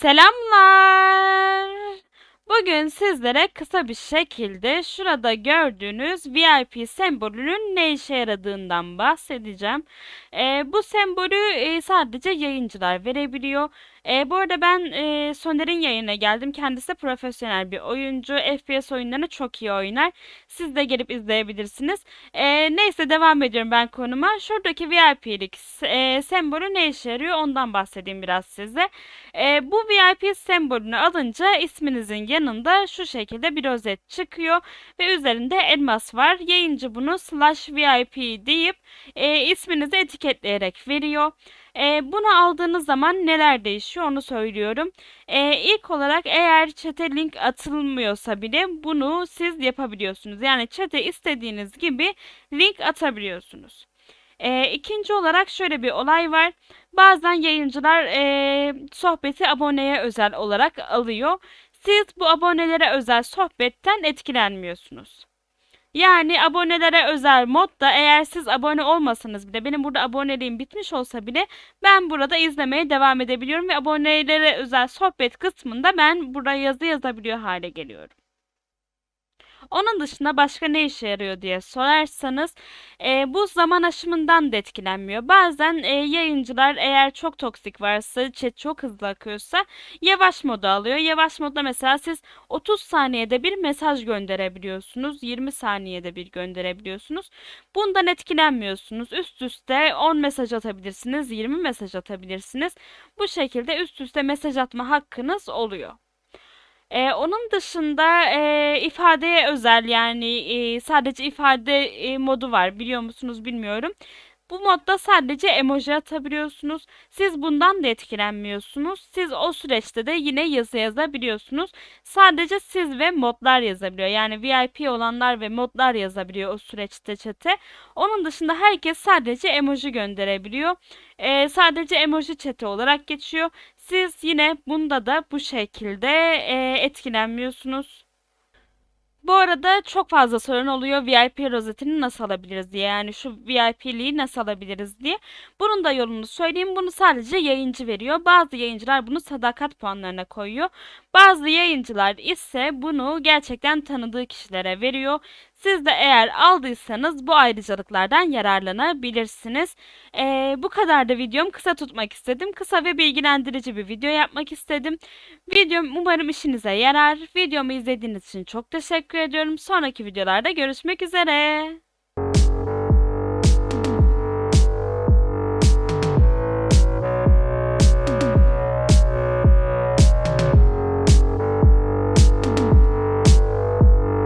Selamlar. Bugün sizlere kısa bir şekilde şurada gördüğünüz VIP sembolünün ne işe yaradığından bahsedeceğim. Ee, bu sembolü e, sadece yayıncılar verebiliyor. Ee, bu arada ben e, Soner'in yayına geldim. Kendisi profesyonel bir oyuncu. FPS oyunlarını çok iyi oynar. Siz de gelip izleyebilirsiniz. Ee, neyse devam ediyorum ben konuma. Şuradaki VIP'lik e, sembolü ne işe yarıyor ondan bahsedeyim biraz size. E, bu VIP sembolünü alınca isminizin yanında şu şekilde bir rozet çıkıyor ve üzerinde elmas var. Yayıncı bunu slash VIP deyip e, isminizi etiketleyerek veriyor. E, bunu aldığınız zaman neler değişiyor onu söylüyorum. E, ilk olarak eğer çete link atılmıyorsa bile bunu siz yapabiliyorsunuz. Yani çete istediğiniz gibi link atabiliyorsunuz. E, ikinci olarak şöyle bir olay var. Bazen yayıncılar e, sohbeti aboneye özel olarak alıyor. Siz bu abonelere özel sohbetten etkilenmiyorsunuz. Yani abonelere özel modda eğer siz abone olmasanız bile benim burada aboneliğim bitmiş olsa bile ben burada izlemeye devam edebiliyorum ve abonelere özel sohbet kısmında ben burada yazı yazabiliyor hale geliyorum. Onun dışında başka ne işe yarıyor diye sorarsanız e, bu zaman aşımından da etkilenmiyor. Bazen e, yayıncılar eğer çok toksik varsa, chat çok hızlı akıyorsa yavaş moda alıyor. Yavaş modda mesela siz 30 saniyede bir mesaj gönderebiliyorsunuz. 20 saniyede bir gönderebiliyorsunuz. Bundan etkilenmiyorsunuz. Üst üste 10 mesaj atabilirsiniz, 20 mesaj atabilirsiniz. Bu şekilde üst üste mesaj atma hakkınız oluyor. Ee, onun dışında e, ifadeye özel yani e, sadece ifade e, modu var biliyor musunuz bilmiyorum. Bu modda sadece emoji atabiliyorsunuz. Siz bundan da etkilenmiyorsunuz. Siz o süreçte de yine yazı yazabiliyorsunuz. Sadece siz ve modlar yazabiliyor. Yani VIP olanlar ve modlar yazabiliyor o süreçte çete. Onun dışında herkes sadece emoji gönderebiliyor. Ee, sadece emoji çete olarak geçiyor. Siz yine bunda da bu şekilde e, etkilenmiyorsunuz. Bu arada çok fazla sorun oluyor VIP rozetini nasıl alabiliriz diye. Yani şu VIP'liği nasıl alabiliriz diye. Bunun da yolunu söyleyeyim. Bunu sadece yayıncı veriyor. Bazı yayıncılar bunu sadakat puanlarına koyuyor. Bazı yayıncılar ise bunu gerçekten tanıdığı kişilere veriyor. Siz de eğer aldıysanız bu ayrıcalıklardan yararlanabilirsiniz. Ee, bu kadar da videom kısa tutmak istedim. Kısa ve bilgilendirici bir video yapmak istedim. Videom umarım işinize yarar. Videomu izlediğiniz için çok teşekkür ediyorum. Sonraki videolarda görüşmek üzere.